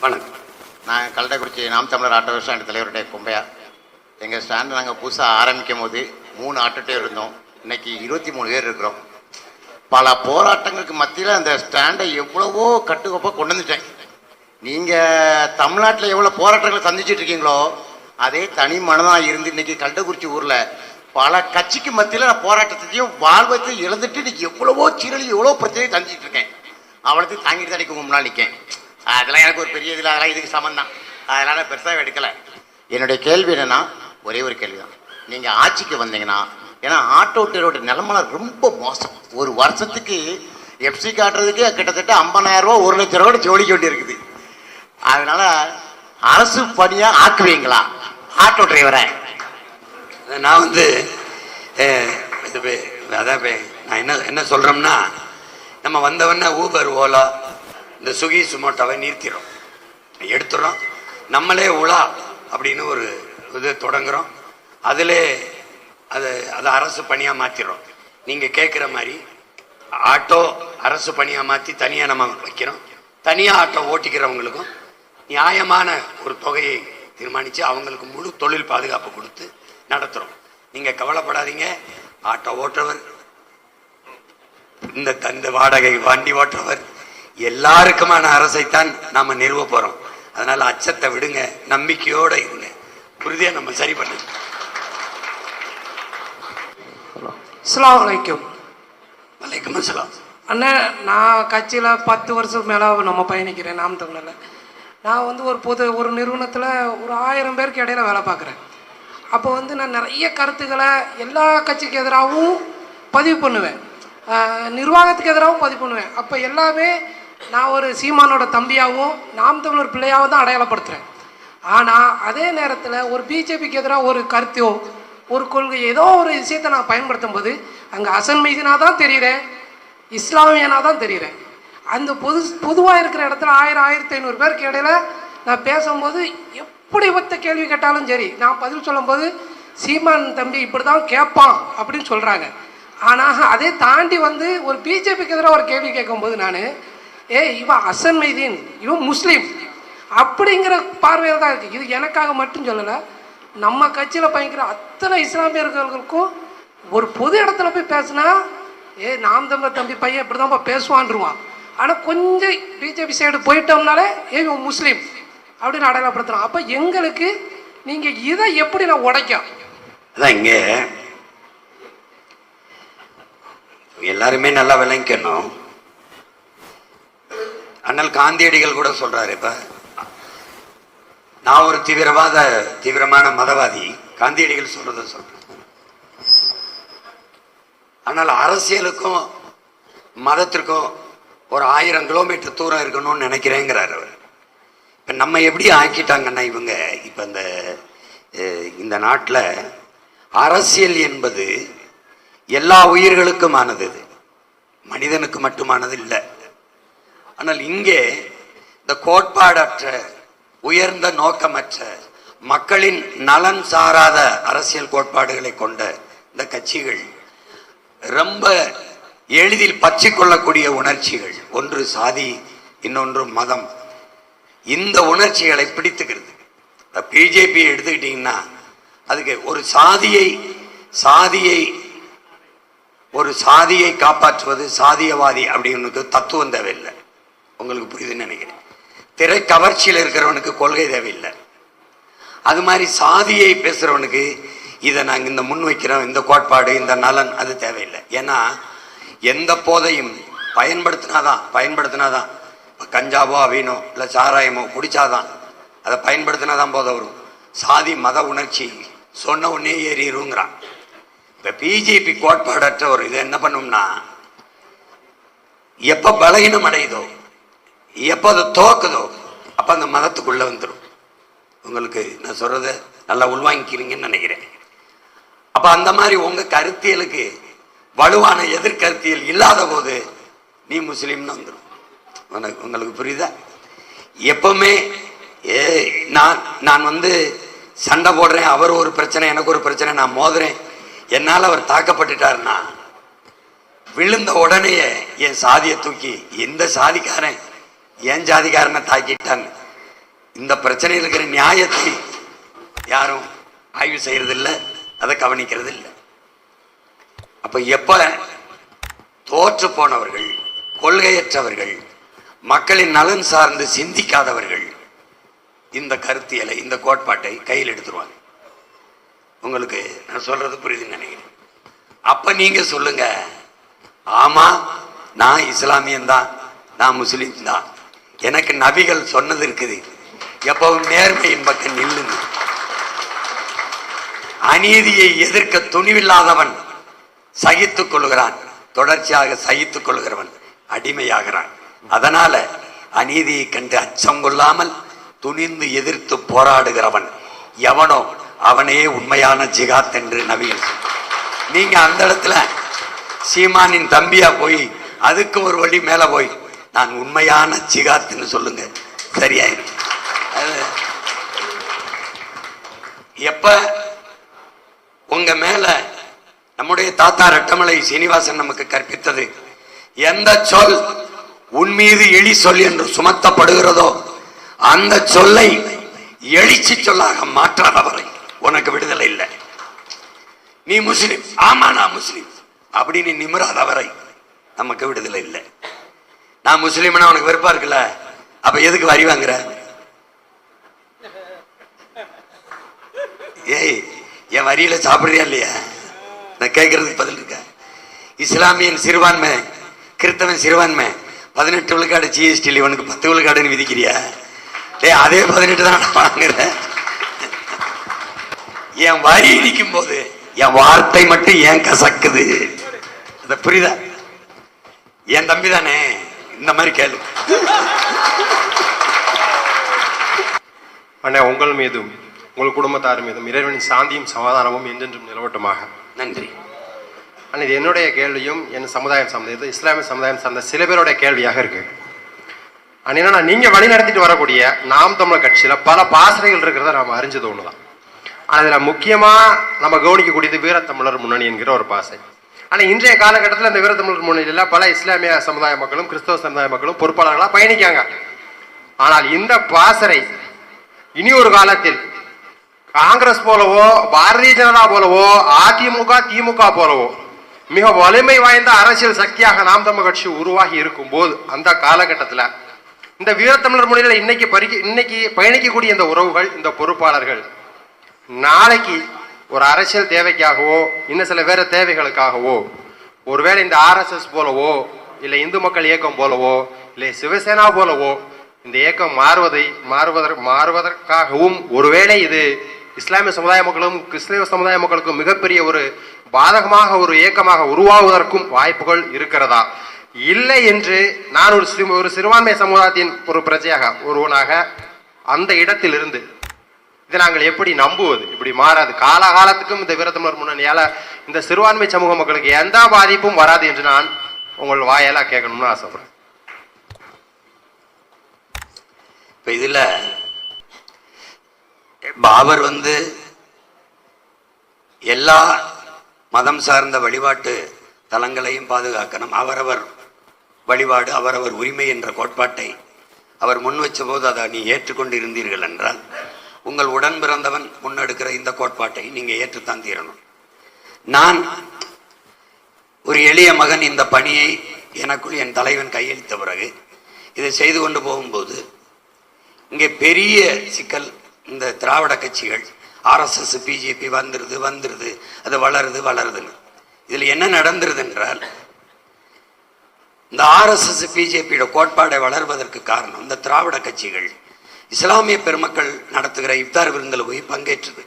வணக்கம். நான் கள்ளக்குறிச்சி நாம் தமிழர் ஆட்டோ ஸ்டாண்ட் தலைவருடைய கும்பையா. எங்கள் ஸ்டாண்ட் நாங்கள் புதுசாக ஆரம்பிக்கும் போது மூணு ஆட்டோ இருந்தோம். இன்னைக்கு இருபத்தி மூணு பேர் இருக்கிறோம். பல போராட்டங்களுக்கு மத்தியில் அந்த ஸ்டாண்டை எவ்வளவோ கட்டுக்கோப்பாக கொண்டு வந்துட்டேன். நீங்கள் தமிழ்நாட்டில் எவ்வளோ போராட்டங்களை சந்திச்சுட்டு இருக்கீங்களோ அதே தனி மனதாக இருந்து இன்னைக்கு கள்ளக்குறிச்சி ஊரில் பல கட்சிக்கு மத்தியில் நான் போராட்டத்தையும் வாழ்வத்தையும் இழந்துட்டு இன்னைக்கு எவ்வளவோ சீரழி எவ்வளோ பிரச்சனையும் சந்திச்சிட்டு இருக்கேன். அவ்வளோத்தையும் தாங்கிட்டு தான் முன்னால் நிற்கேன் அதெல்லாம் எனக்கு ஒரு பெரிய இதில் அதெல்லாம் இதுக்கு சமம் தான் அதனால் பெருசாக எடுக்கலை. என்னுடைய கேள்வி என்னென்னா ஒரே ஒரு கேள்வி தான் நீங்கள் ஆட்சிக்கு வந்தீங்கன்னா ஏன்னா ஆட்டோ டிரைவரோட நிலமெல்லாம் ரொம்ப மோசம். ஒரு வருஷத்துக்கு எஃப்சி காட்டுறதுக்கு கிட்டத்தட்ட ஐம்பதாயிரம் ரூபா ஒரு லட்ச ரூபா ஜோடிக்க வேண்டி இருக்குது அதனால அரசு பணியாக ஆக்குவீங்களா? ஆட்டோ டிரைவரை. நான் வந்து இது பே- அதான் பே- நான் என்ன என்ன சொல்கிறோம்னா நம்ம வந்தவொடனே ஊபர் ஓலா இந்த சுகி சுமோட்டாவை நிறுத்திடுறோம் எடுத்துடுறோம் நம்மளே உலா அப்படின்னு ஒரு இது தொடங்குறோம். அதிலே அதை அதை அரசு பணியாக மாற்றிடுறோம் நீங்கள் கேட்குற மாதிரி ஆட்டோ அரசு பணியாக மாற்றி தனியாக நம்ம வைக்கிறோம். தனியாக ஆட்டோ ஓட்டிக்கிறவங்களுக்கும் நியாயமான ஒரு தொகையை தீர்மானித்து அவங்களுக்கு முழு தொழில் பாதுகாப்பு கொடுத்து நடத்துகிறோம் நீங்கள் கவலைப்படாதீங்க. ஆட்டோ ஓட்டுறவர் இந்த தந்த வாடகை வண்டி ஓட்டுறவர் எல்லாருக்குமான அரசைத்தான் நாம நிறுவ போறோம். அதனால அச்சத்தை விடுங்க நம்பிக்கையோட இருங்க. உறுதியா நம்ம சரி பண்ணுங்க அஸ்ஸலாமு அலைக்கும். வலைக்கம் அஸ்ஸலாம். அண்ணே நான் கட்சியில் பத்து வருஷம் மேலே நம்ம பயணிக்கிறேன் நாம் தமிழில் நான் வந்து ஒரு பொது ஒரு நிறுவனத்தில் ஒரு ஆயிரம் பேருக்கு இடையில வேலை பார்க்குறேன். அப்போ வந்து நான் நிறைய கருத்துக்களை எல்லா கட்சிக்கு எதிராகவும் பதிவு பண்ணுவேன். நிர்வாகத்துக்கு எதிராகவும் பதிவு பண்ணுவேன். அப்போ எல்லாமே நான் ஒரு சீமானோட தம்பியாகவும் நாம் தமிழர் பிள்ளையாகவும் தான் அடையாளப்படுத்துகிறேன் ஆனால் அதே நேரத்தில் ஒரு பிஜேபிக்கு எதிராக ஒரு கருத்தையோ ஒரு கொள்கை ஏதோ ஒரு விஷயத்தை நான் பயன்படுத்தும் போது அங்கே அசன்மைதினாக தான் தெரிகிறேன் இஸ்லாமியனாக தான் தெரிகிறேன் அந்த பொது பொதுவாக இருக்கிற இடத்துல ஆயிரம் ஆயிரத்தி ஐநூறு பேருக்கு இடையில நான் பேசும்போது எப்படி ஒத்த கேள்வி கேட்டாலும் சரி நான் பதில் சொல்லும்போது சீமான் தம்பி இப்படி தான் கேட்பான் அப்படின்னு சொல்கிறாங்க ஆனால் அதை தாண்டி வந்து ஒரு பிஜேபிக்கு எதிராக ஒரு கேள்வி கேட்கும்போது நான் ஏ இவன் அசன் மைதீன் இவன் முஸ்லீம். அப்படிங்கிற பார்வையில் தான் இருக்குது இது எனக்காக மட்டும் சொல்லலை நம்ம கட்சியில் பயங்கிற அத்தனை இஸ்லாமியர்களுக்கும் ஒரு பொது இடத்துல போய் பேசினா ஏ நாம் தமிழர் தம்பி பையன் இப்படி தான்ப்பா பேசுவான்ருவான். ஆனால் கொஞ்சம் பிஜேபி சைடு போயிட்டோம்னாலே ஏ இவன் முஸ்லீம் அப்படின்னு அடையாளப்படுத்துகிறான் அப்போ எங்களுக்கு நீங்கள் இதை எப்படி நான் உடைக்கும் அதான் இங்கே எல்லாருமே நல்லா விளங்கிக்கணும். அண்ணல் காந்தியடிகள் கூட சொல்றாரு இப்ப. நான் ஒரு தீவிரவாத தீவிரமான மதவாதி காந்தியடிகள் சொல்றத சொல்றேன். ஆனால் அரசியலுக்கும் மதத்திற்கும் ஒரு ஆயிரம் கிலோமீட்டர் தூரம் இருக்கணும்னு நினைக்கிறேங்கிறார் அவர். இப்போ நம்ம எப்படி ஆக்கிட்டாங்கன்னா இவங்க இப்போ இந்த இந்த நாட்டில் அரசியல் என்பது எல்லா உயிர்களுக்குமானது இது. மனிதனுக்கு மட்டுமானது இல்லை. ஆனால் இங்கே இந்த கோட்பாடற்ற உயர்ந்த நோக்கமற்ற மக்களின் நலன் சாராத அரசியல் கோட்பாடுகளை கொண்ட இந்த கட்சிகள் ரொம்ப எளிதில் பற்றி கொள்ளக்கூடிய உணர்ச்சிகள். ஒன்று சாதி இன்னொன்று மதம். இந்த உணர்ச்சிகளை பிடித்துக்கிறது. பிஜேபி எடுத்துக்கிட்டீங்கன்னா அதுக்கு ஒரு சாதியை சாதியை ஒரு சாதியை காப்பாற்றுவது சாதியவாதி அப்படின்னு தத்துவம் தேவையில்லை. உங்களுக்கு புரியுதுன்னு நினைக்கிறேன். திரை கவர்ச்சியில் இருக்கிறவனுக்கு கொள்கை தேவையில்லை. அது மாதிரி சாதியை பேசுறவனுக்கு இதை நாங்கள் இந்த முன் வைக்கிறோம் இந்த கோட்பாடு இந்த நலன் அது தேவையில்லை. ஏன்னா எந்த போதையும் பயன்படுத்தினாதான் பயன்படுத்தினாதான். இப்போ கஞ்சாவோ அவீனோ இல்லை சாராயமோ குடிச்சாதான் அதை பயன்படுத்தினாதான் போதை வரும். சாதி மத உணர்ச்சி சொன்ன உடனே ஏறிடுங்கிறான் இப்போ பிஜேபி கோட்பாடற்ற ஒரு இது என்ன பண்ணும்னா எப்போ பலகீனம் அடையுதோ எப்போ அது தோக்குதோ அப்போ அந்த மதத்துக்குள்ளே வந்துடும் உங்களுக்கு நான் சொல்கிறத நல்லா உள்வாங்கிக்கிறீங்கன்னு நினைக்கிறேன். அப்போ அந்த மாதிரி உங்கள் கருத்தியலுக்கு வலுவான எதிர்கருத்தியல் இல்லாத போது நீ முஸ்லீம்னு வந்துடும் உனக்கு உங்களுக்கு புரியுதா? எப்பவுமே ஏ நான் நான் வந்து சண்டை போடுறேன் அவர் ஒரு பிரச்சனை எனக்கு ஒரு பிரச்சனை நான் மோதுறேன். என்னால் அவர் தாக்கப்பட்டுட்டாருன்னா விழுந்த உடனேயே என் சாதியை தூக்கி எந்த சாதிக்காரன் ஏன் ஜாதிகாரனை தாக்கிட்டாங்க இந்த பிரச்சனையில் இருக்கிற நியாயத்தை யாரும் ஆய்வு செய்யறதில்லை அதை கவனிக்கிறது இல்லை அப்போ எப்போ தோற்று போனவர்கள் கொள்கையற்றவர்கள் மக்களின் நலன் சார்ந்து சிந்திக்காதவர்கள் இந்த கருத்தியலை இந்த கோட்பாட்டை கையில் எடுத்துருவாங்க. உங்களுக்கு நான் சொல்றது புரியுதுன்னு நினைக்கிறேன். அப்ப நீங்க சொல்லுங்க ஆமா நான் இஸ்லாமியன் தான் நான் முஸ்லீம் தான். எனக்கு நபிகள் சொன்னது இருக்குது. எப்பவும் நேர்மையின் பக்கம் நில்லுங்க. அநீதியை எதிர்க்க துணிவில்லாதவன் சகித்துக் கொள்கிறான். தொடர்ச்சியாக சகித்துக் கொள்கிறவன் அடிமையாகிறான். அதனால அநீதியை கண்டு அச்சம் கொள்ளாமல் துணிந்து எதிர்த்து போராடுகிறவன் எவனோ அவனே உண்மையான ஜிகாத் என்று நபிகள் நீங்க அந்த இடத்துல சீமானின் தம்பியா போய் அதுக்கு ஒரு வழி மேல போய் நான் உண்மையான சிகாத்துன்னு சொல்லுங்க. சரியாயிரும். அது எப்ப உங்க மேல நம்முடைய தாத்தா ரெட்டமலை சீனிவாசன் நமக்கு கற்பித்தது எந்த சொல் உன் மீது சொல் என்று சுமத்தப்படுகிறதோ அந்த சொல்லை எழுச்சி சொல்லாக மாற்றாதவரை உனக்கு விடுதலை இல்லை. நீ முஸ்லிம். ஆமா நான் முஸ்லிம். அப்படின்னு நிமிராதவரை நமக்கு விடுதலை இல்லை. நான் முஸ்லீம்னா உனக்கு வெறுப்பா இருக்குல்ல? அப்ப எதுக்கு வரி வாங்குற? ஏய் என் வரியில சாப்பிடுறியா இல்லையா? நான் கேட்கறதுக்கு பதில் இருக்க? இஸ்லாமியன் சிறுபான்மை கிறிஸ்தவன் சிறுபான்மை பதினெட்டு விழுக்காடு ஜிஎஸ்டி இவனுக்கு பத்து விழுக்காடுன்னு விதிக்கிறியா? டேய் அதே பதினெட்டு தான் நான் வாங்குறேன். என் வரி இடிக்கும் போது என் வார்த்தை மட்டும் ஏன் கசக்குது? அது புரியுதா? என் தம்பி தானே? இந்த மாதிரி கேளு. அண்ணா உங்கள் மீதும் உங்கள் குடும்பத்தார் மீதும் இறைவனின் சாந்தியும் சமாதானமும் என்றென்றும் நிலவட்டுமாக. நன்றி. அண்ணா இது என்னுடைய கேள்வியும் என் சமுதாயம் சார்ந்த இது இஸ்லாமிய சமுதாயம் சார்ந்த சில பேருடைய கேள்வியாக இருக்கு. அண்ணா நீங்க வழி நடத்திட்டு வரக்கூடிய நாம் தமிழர் கட்சியில பல பாசறைகள் இருக்கிறத நாம அறிஞ்சது ஒண்ணுதான். ஆனா இதுல முக்கியமா நம்ம கவனிக்கக்கூடியது வீரத்தமிழர் முன்னணி என்கிற ஒரு பாசை ஆனால் இன்றைய காலகட்டத்தில் இந்த வீரத்தமிழர் முன்னணியில பல இஸ்லாமிய சமுதாய மக்களும் கிறிஸ்தவ சமுதாய மக்களும் பொறுப்பாளர்களாக பயணிக்காங்க ஆனால் இந்த பாசறை இனி ஒரு காலத்தில் காங்கிரஸ் போலவோ பாரதிய ஜனதா போலவோ அதிமுக திமுக போலவோ மிக வலிமை வாய்ந்த அரசியல் சக்தியாக நாம் தமிழ் கட்சி உருவாகி இருக்கும் போது அந்த காலகட்டத்தில் இந்த வீரத்தமிழர் மொழியில் இன்னைக்கு பறிக்க இன்னைக்கு பயணிக்கக்கூடிய இந்த உறவுகள் இந்த பொறுப்பாளர்கள் நாளைக்கு ஒரு அரசியல் தேவைக்காகவோ இன்னும் சில வேறு தேவைகளுக்காகவோ ஒருவேளை இந்த ஆர்எஸ்எஸ் போலவோ இல்லை இந்து மக்கள் இயக்கம் போலவோ இல்லை சிவசேனா போலவோ இந்த இயக்கம் மாறுவதை மாறுவதற்கு மாறுவதற்காகவும் ஒருவேளை இது இஸ்லாமிய சமுதாய மக்களும் கிறிஸ்தவ சமுதாய மக்களுக்கும் மிகப்பெரிய ஒரு பாதகமாக ஒரு இயக்கமாக உருவாவதற்கும் வாய்ப்புகள் இருக்கிறதா? இல்லை என்று நான் ஒரு சிறு ஒரு சிறுபான்மை சமுதாயத்தின் ஒரு பிரஜையாக ஒருவனாக அந்த இடத்திலிருந்து இதை நாங்கள் எப்படி நம்புவது? இப்படி மாறாது. காலகாலத்துக்கும் இந்த வீரத்தமிழர் முன்னணியால இந்த சிறுபான்மை சமூக மக்களுக்கு எந்த பாதிப்பும் வராது என்று நான் உங்கள் வாயெல்லாம் கேட்கணும்னு ஆசைப்படுறேன். இப்ப இதுல பாபர் வந்து எல்லா மதம் சார்ந்த வழிபாட்டு தலங்களையும் பாதுகாக்கணும். அவரவர் வழிபாடு அவரவர் உரிமை என்ற கோட்பாட்டை அவர் முன் வச்ச போது அதை நீ ஏற்றுக்கொண்டு இருந்தீர்கள் என்றால் உங்கள் உடன் பிறந்தவன் முன்னெடுக்கிற இந்த கோட்பாட்டை நீங்க ஏற்றுத்தான் தீரணும். நான் ஒரு எளிய மகன் இந்த பணியை எனக்குள் என் தலைவன் கையளித்த பிறகு இதை செய்து கொண்டு போகும்போது இங்கே பெரிய சிக்கல் இந்த திராவிட கட்சிகள் ஆர்எஸ்எஸ் பிஜேபி வந்துருது வந்துருது அது வளருது வளருதுன்னு. இதில் என்ன நடந்துருது என்றால் இந்த ஆர்எஸ்எஸ் பிஜேபியோட கோட்பாடை வளர்வதற்கு காரணம் இந்த திராவிட கட்சிகள் இஸ்லாமிய பெருமக்கள் நடத்துகிற இப்தார் விருந்தில் போய் பங்கேற்றது.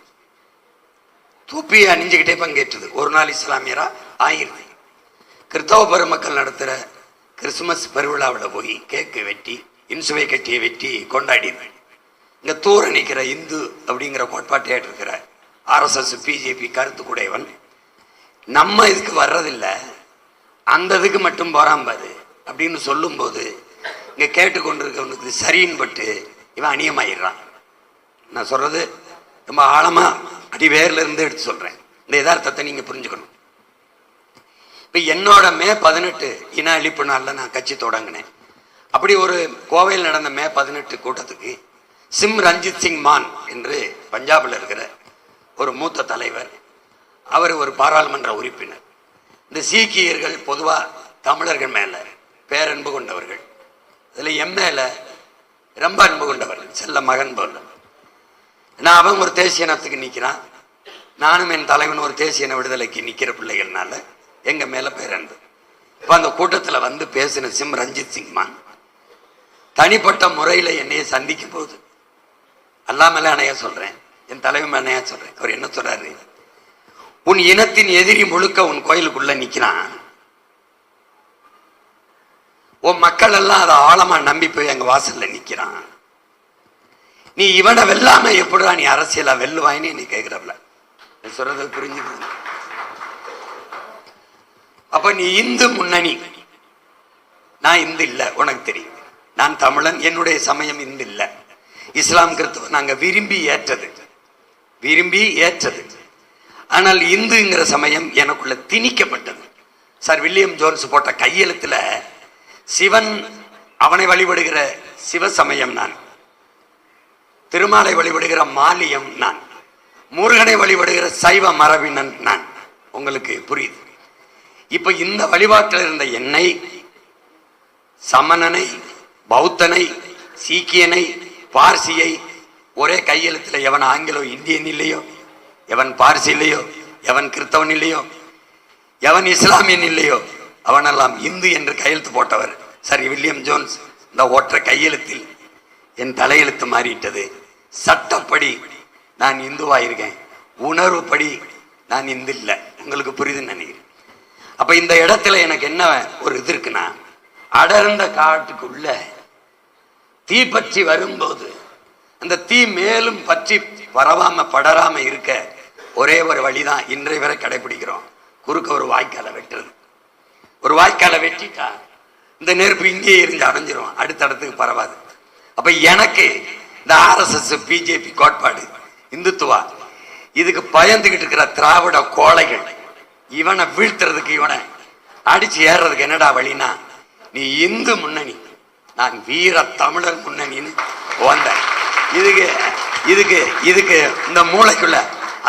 தூப்பியை அணிஞ்சுக்கிட்டே பங்கேற்றது. ஒரு நாள் இஸ்லாமியரா? ஆயிருது கிறிஸ்தவ பெருமக்கள் நடத்துகிற கிறிஸ்துமஸ் பெருவிழாவில் போய் கேக்கு வெட்டி இன்சுவை கட்டியை வெட்டி கொண்டாடிது இங்க தூர நிற்கிற இந்து அப்படிங்கிற கோட்பாட்டை இருக்கிற ஆர்எஸ்எஸ் பிஜேபி கருத்து கூடையவன். நம்ம இதுக்கு வர்றதில்லை. அந்த இதுக்கு மட்டும் போறாம்பாரு அப்படின்னு சொல்லும்போது இங்கே கேட்டுக்கொண்டிருக்கவனுக்கு சரின்னு பட்டு இவன் அநியமாயிடுறான். நான் சொல்றது ரொம்ப ஆழமா அடிவேர்ல இருந்து எடுத்து சொல்றேன். இந்த யதார்த்தத்தை நீங்க புரிஞ்சுக்கணும். இப்போ என்னோட மே பதினெட்டு இன அழிப்பு நாள்ல நான் கட்சி தொடங்கினேன். அப்படி ஒரு கோவையில் நடந்த மே பதினெட்டு கூட்டத்துக்கு சிம் ரஞ்சித் சிங் மான் என்று பஞ்சாபில் இருக்கிற ஒரு மூத்த தலைவர் அவர் ஒரு பாராளுமன்ற உறுப்பினர். இந்த சீக்கியர்கள் பொதுவாக தமிழர்கள் மேலே பேரன்பு கொண்டவர்கள். இதில் எம்ஏல மேல ரொம்ப அன்பு கொண்டவர்கள் செல்ல மகன் போல. நான் அவன் ஒரு தேசிய இனத்துக்கு நிற்கிறான். நானும் என் தலைவன் ஒரு தேசிய இன விடுதலைக்கு நிற்கிற பிள்ளைகள்னால எங்கள் மேலே பேரன்பு இப்போ அந்த கூட்டத்தில் வந்து பேசின சிம் ரஞ்சித் சிங்மான் தனிப்பட்ட முறையில் என்னைய சந்திக்கும் போது அல்லாமல அணையா சொல்கிறேன் என் தலைவன் அணையா சொல்கிறேன் அவர் என்ன சொல்கிறாரு உன் இனத்தின் எதிரி முழுக்க உன் கோயிலுக்குள்ளே நிற்கிறான் உன் மக்கள் எல்லாம் அதை ஆழமா நம்பி போய் எங்க வாசல்ல நிக்கிறான். நீ இவனை வெல்லாம எப்படிடா நீ அரசியலா வெல்லுவாயின்னு நீ கேட்கிறப்பல நீ சொல்றது புரிஞ்சுக்க அப்ப நீ இந்து முன்னணி. நான் இந்து இல்லை உனக்கு தெரியும். நான் தமிழன் என்னுடைய சமயம் இந்து இல்லை. இஸ்லாம் கிறிஸ்துவ நாங்க விரும்பி ஏற்றது. விரும்பி ஏற்றது. ஆனால் இந்துங்கிற சமயம் எனக்குள்ள திணிக்கப்பட்டது. சார் வில்லியம் ஜோன்ஸ் போட்ட கையெழுத்துல சிவன் அவனை வழிபடுகிற சிவ சமயம் நான். திருமாலை வழிபடுகிற மாலியம் நான். முருகனை வழிபடுகிற சைவ மரபினன் நான். உங்களுக்கு புரியுது. இப்ப இந்த வழிபாட்டில் இருந்த என்னை சமணனை பௌத்தனை சீக்கியனை பார்சியை ஒரே கையெழுத்தில் எவன் ஆங்கிலோ இந்தியன் இல்லையோ எவன் பார்சி இல்லையோ எவன் கிறிஸ்தவன் இல்லையோ எவன் இஸ்லாமியன் இல்லையோ அவனெல்லாம் இந்து என்று கையெழுத்து போட்டவர். சரி வில்லியம் ஜோன்ஸ் இந்த ஒற்றை கையெழுத்தில் என் தலையெழுத்து மாறிட்டது சட்டப்படி நான் இந்துவாயிருக்கேன். உணர்வுப்படி நான் இந்து இல்லை உங்களுக்கு புரியுதுன்னு நினைக்கிறேன். அப்போ இந்த இடத்துல எனக்கு என்ன ஒரு இது இருக்குன்னா அடர்ந்த காட்டுக்குள்ள தீ பற்றி வரும்போது அந்த தீ மேலும் பற்றி பரவாம படராம இருக்க ஒரே ஒரு வழிதான் இன்றைய வரை கடைபிடிக்கிறோம் குறுக்க ஒரு வாய்க்காலை வெட்டுறது. ஒரு வாய்க்காலை வெட்டிட்டா இந்த நெருப்பு இங்கேயே இருந்து அடைஞ்சிரும் அடுத்த இடத்துக்கு பரவாது. அப்ப எனக்கு இந்த ஆர்எஸ்எஸ் பிஜேபி கோட்பாடு இந்துத்துவா இதுக்கு பயந்துகிட்டு இருக்கிற திராவிட கோழைகள் இவனை வீழ்த்துறதுக்கு இவனை அடிச்சு ஏறுறதுக்கு என்னடா வழினா நீ இந்து முன்னணி நான் வீர தமிழர் முன்னணின்னு வந்தேன் இதுக்கு இதுக்கு இதுக்கு இந்த மூளைக்குள்ள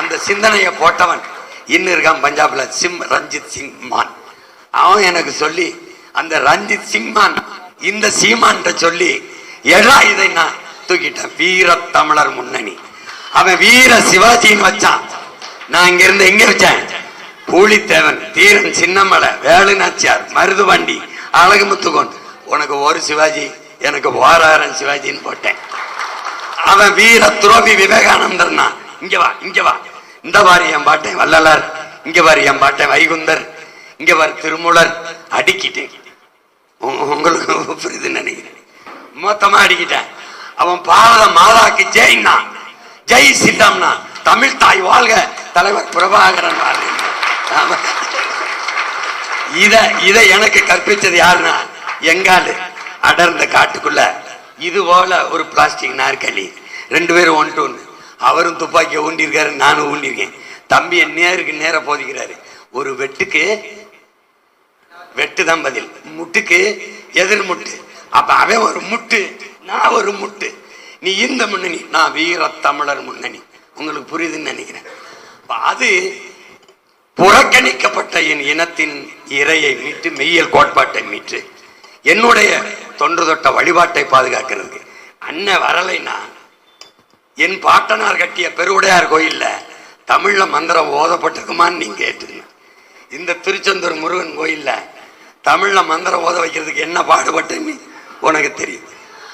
அந்த சிந்தனையை போட்டவன் இன்னும் இருக்கான் பஞ்சாப்ல சிம் ரஞ்சித் சிங் மான். அவன் எனக்கு சொல்லி அந்த ரஞ்சித் சிங்மான் இந்த சீமான்கிட்ட சொல்லி எடா இதை நான் தூக்கிட்டேன். வீர தமிழர் முன்னணி. அவன் வீர சிவாஜின்னு வச்சான். நான் இங்க இருந்து எங்க வச்சேன்? பூலித்தேவன் தீரன் சின்னமலை வேலுநாச்சியார் மருதுவண்டி அழகுமுத்துகோன். உனக்கு ஒரு சிவாஜி எனக்கு ஓராயிரம் சிவாஜின்னு போட்டேன். அவன் வீர துரோபி விவேகானந்தர்னா. இங்க வா இங்க வா. இந்த வாரி என் பாட்டேன் வள்ளலார். இங்க பாரு என் பாட்டேன் வைகுந்தர். இங்க வாரி திருமூலர் அடிக்கிட்டேன் உங்களுக்கு புரியுதுன்னு நினைக்கிறேன். மொத்தமா அடிக்கிட்டேன். அவன் பாரத மாதாக்கு ஜெய்னா ஜெய் சித்தம்னா தமிழ் தாய் வாழ்க தலைவர் பிரபாகரன் வாழ்க. இத இதை எனக்கு கற்பிச்சது யாருன்னா எங்காலு அடர்ந்த காட்டுக்குள்ள. இது போல ஒரு பிளாஸ்டிக் நாற்காலி. ரெண்டு பேரும் ஒன்று ஒன்று அவரும் துப்பாக்கியை ஊண்டியிருக்காரு நானும் ஊண்டியிருக்கேன். தம்பியை நேருக்கு நேர போதிக்கிறாரு. ஒரு வெட்டுக்கு வெட்டு தான் பதில். முட்டுக்கு எதிர் முட்டு. அப்ப அவன் ஒரு முட்டு நான் ஒரு முட்டு. நீ இந்த முன்னணி நான் வீர தமிழர் முன்னணி. உங்களுக்கு புரியுதுன்னு நினைக்கிறேன். அது புறக்கணிக்கப்பட்ட என் இனத்தின் இறையை மீட்டு மெய்யல் கோட்பாட்டை மீட்டு என்னுடைய தொன்று தொட்ட வழிபாட்டை பாதுகாக்கிறதுக்கு. அண்ணன் வரலைன்னா என் பாட்டனார் கட்டிய பெருவுடையார் கோயில்ல தமிழ்ல மந்திரம் ஓதப்பட்டிருக்குமான்னு நீங்க கேட்டுங்க இந்த திருச்செந்தூர் முருகன் கோயில்ல தமிழில் மந்திரம் ஓத வைக்கிறதுக்கு என்ன பாடுபட்டுன்னு உனக்கு தெரியும்.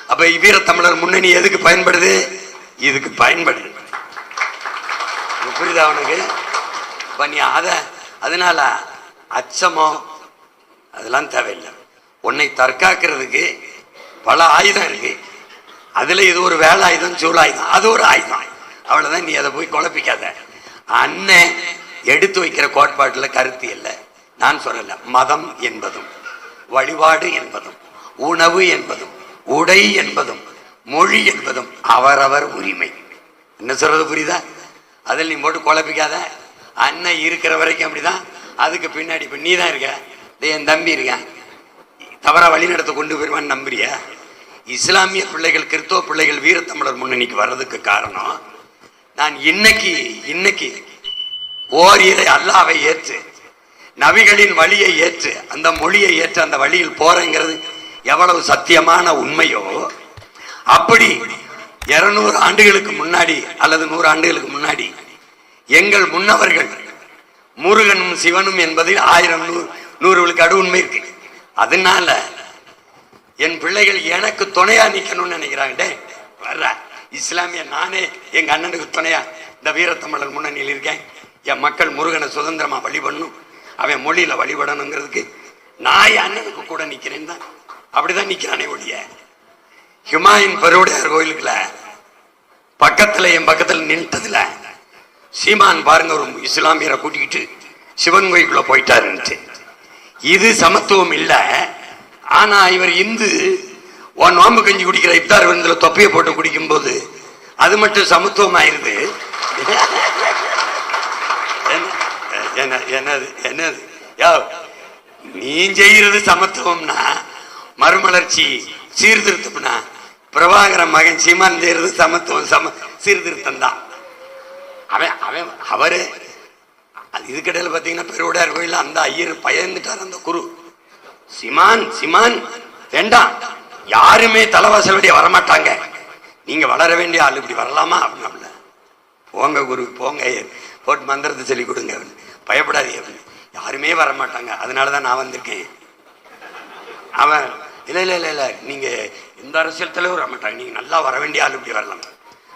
அப்போ வீர தமிழர் முன்னணி எதுக்கு பயன்படுது? இதுக்கு பயன்படுது இது புரியுதா உனக்கு? இப்ப நீ அதை அதனால அச்சமோ அதெல்லாம் தேவையில்லை. உன்னை தற்காக்கிறதுக்கு பல ஆயுதம் இருக்கு. அதில் இது ஒரு வேலை ஆயுதம் சூழ் ஆயுதம். அது ஒரு ஆயுதம். அவ்வளோதான் நீ அதை போய் குழப்பிக்காத. அண்ணன் எடுத்து வைக்கிற கோட்பாட்டில் கருத்து இல்லை. நான் சொல்லல மதம் என்பதும் வழிபாடு என்பதும் உணவு என்பதும் உடை என்பதும் மொழி என்பதும் அவரவர் உரிமை. என்ன சொல்றது புரியுதா? அதில் நீ போட்டு குழப்பிக்காத. அண்ணன் இருக்கிற வரைக்கும் அப்படிதான். அதுக்கு பின்னாடி இப்ப நீ தான் இருக்க என் தம்பி இருக்கான் தவறா வழி நடத்த கொண்டு போயிருவான்னு நம்புறியா? இஸ்லாமிய பிள்ளைகள் கிறிஸ்தவ பிள்ளைகள் வீரத்தமிழர் முன்னணிக்கு வர்றதுக்கு காரணம் நான் இன்னைக்கு இன்னைக்கு ஓரிரை அல்லாவை ஏற்று நபிகளின் வழியை ஏற்று அந்த மொழியை ஏற்று அந்த வழியில் போறேங்கிறது எவ்வளவு சத்தியமான உண்மையோ அப்படி இருநூறு ஆண்டுகளுக்கு முன்னாடி அல்லது நூறு ஆண்டுகளுக்கு முன்னாடி எங்கள் முன்னவர்கள் முருகனும் சிவனும் என்பதில் ஆயிரம் நூறு நூறுகளுக்கு அடு உண்மை இருக்கு. அதனால என் பிள்ளைகள் எனக்கு துணையா நிக்கணும்னு நினைக்கிறாங்க. வர்ற. இஸ்லாமிய நானே எங்க அண்ணனுக்கு துணையா இந்த வீரத்தமிழர் முன்னணியில் இருக்கேன். என் மக்கள் முருகனை சுதந்திரமா வழிபடணும். அவன் மொழியில வழிபடணுங்கிறதுக்கு நான் என் அண்ணனுக்கு கூட நிக்கிறேன் தான். அப்படிதான் நிக்கிறானே ஒழிய. ஹிமாயின் பருவடையார் கோயிலுக்குல பக்கத்துல என் பக்கத்துல நின்ட்டதுல சீமான் பாருங்க ஒரு இஸ்லாமியரை கூட்டிக்கிட்டு சிவன் கோயிலுக்குள்ள போயிட்டாருன்ட்டு. இது சமத்துவம் இல்ல. ஆனா இவர் இந்து உன் நோம்பு கஞ்சி குடிக்கிற இப்தார் விருந்தில் தொப்பையை போட்டு குடிக்கும்போது அது மட்டும் சமத்துவம் ஆயிருது என்ன- என்னது என்னது? யோ நீ செய்யறது சமத்துவம்னா மறுமலர்ச்சி சீர்திருத்தம்னா பிரபாகரன் மகன் சீமான் செய்யறது சமத்துவம் சம சீர்திருத்தம் தான் அவன் அவன் அவரு அது பார்த்தீங்கன்னா பெருவுடையார் கோயில்ல அந்த ஐயர் பயந்துட்டார் அந்த குரு. சிமான் சிமான் வேண்டாம் யாருமே தலைவாசல் வழியா வரமாட்டாங்க. நீங்க வளர வேண்டிய ஆள் இப்படி வரலாமா? அப்படின்னு போங்க குரு போங்க போட்டு மந்திரத்தை சொல்லி கொடுங்க அப்படின்னு. அப்படின்னு. யாருமே வர மாட்டாங்க அதனால தான் நான் வந்திருக்கேன். அவன் இல்லை இல்லை இல்லை இல்லை நீங்கள் எந்த அரசியல் தலைவர் வரமாட்டாங்க. நீங்கள் நல்லா வர வேண்டிய ஆள் இப்படி வரலாம்.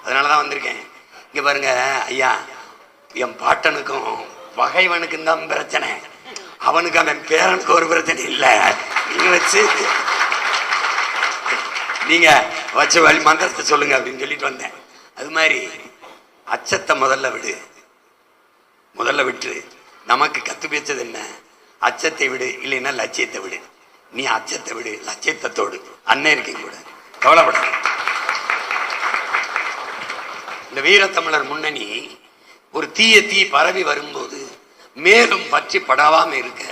அதனால தான் வந்திருக்கேன். இங்கே பாருங்க ஐயா என் பாட்டனுக்கும் பகைவனுக்கும் தான் பிரச்சனை. அவனுக்கு அவன் பேரனுக்கு ஒரு பிரச்சனை இல்லை. நீங்கள் வச்சு நீங்கள் வச்ச வழி மந்திரத்தை சொல்லுங்க அப்படின்னு சொல்லிட்டு வந்தேன். அது மாதிரி அச்சத்தை முதல்ல விடு. முதல்ல விட்டு நமக்கு கத்து பேச்சது என்ன? அச்சத்தை விடு இல்லைன்னா லட்சியத்தை விடு. நீ அச்சத்தை விடு லட்சியத்தோடு அண்ணன் இருக்கீங்க கூட. கவலைப்படாத. இந்த வீரத்தமிழர் முன்னணி ஒரு தீய தீ பரவி வரும்போது மேலும் பற்றி படாவாம இருக்க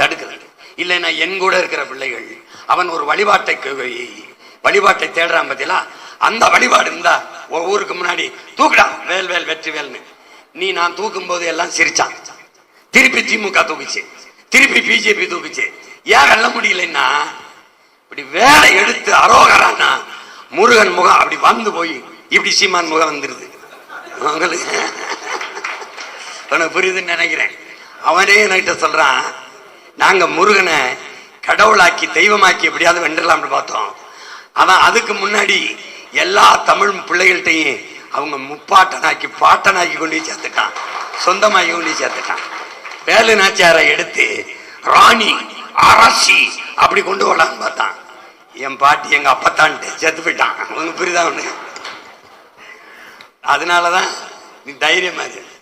தடுக்குது இல்லைன்னா என் கூட இருக்கிற பிள்ளைகள் அவன் ஒரு வழிபாட்டை வழிபாட்டை தேடுறான் பத்தியா அந்த வழிபாடு இருந்தா ஒவ்வொருக்கு ஊருக்கு முன்னாடி தூக்குடா வேல் வேல் வெற்றி வேல்னு. நீ நான் தூக்கும் போது எல்லாம் சிரிச்சான். திருப்பி திமுக தூக்குச்சு. திருப்பி பிஜேபி தூக்குச்சு. ஏன் வெல்ல முடியலன்னா இப்படி வேலை எடுத்து அரோகரானா முருகன் முகம் அப்படி வந்து போய் இப்படி சீமான் முகம் வந்துருது. உங்களுக்கு உனக்கு புரியுதுன்னு நினைக்கிறேன். அவனே என்கிட்ட சொல்றான் நாங்க முருகனை கடவுளாக்கி தெய்வமாக்கி எப்படியாவது வென்றலாம்னு பார்த்தோம். அதான் அதுக்கு முன்னாடி எல்லா தமிழ் பிள்ளைகள்கிட்டையும் அவங்க முப்பாட்டனாக்கி பாட்டனாக்கி கொண்டு சேர்த்துட்டான். சொந்தமாக்கி கொண்டு சேர்த்துட்டான். வேலு நாச்சியாரை எடுத்து ராணி அரசி அப்படி கொண்டு வரலான்னு பார்த்தான். என் பாட்டி எங்க அப்பத்தான்ட்டு செத்து போயிட்டான். உனக்கு புரியுதா ஒண்ணு அதனாலதான் நீ தைரியமா இருக்கு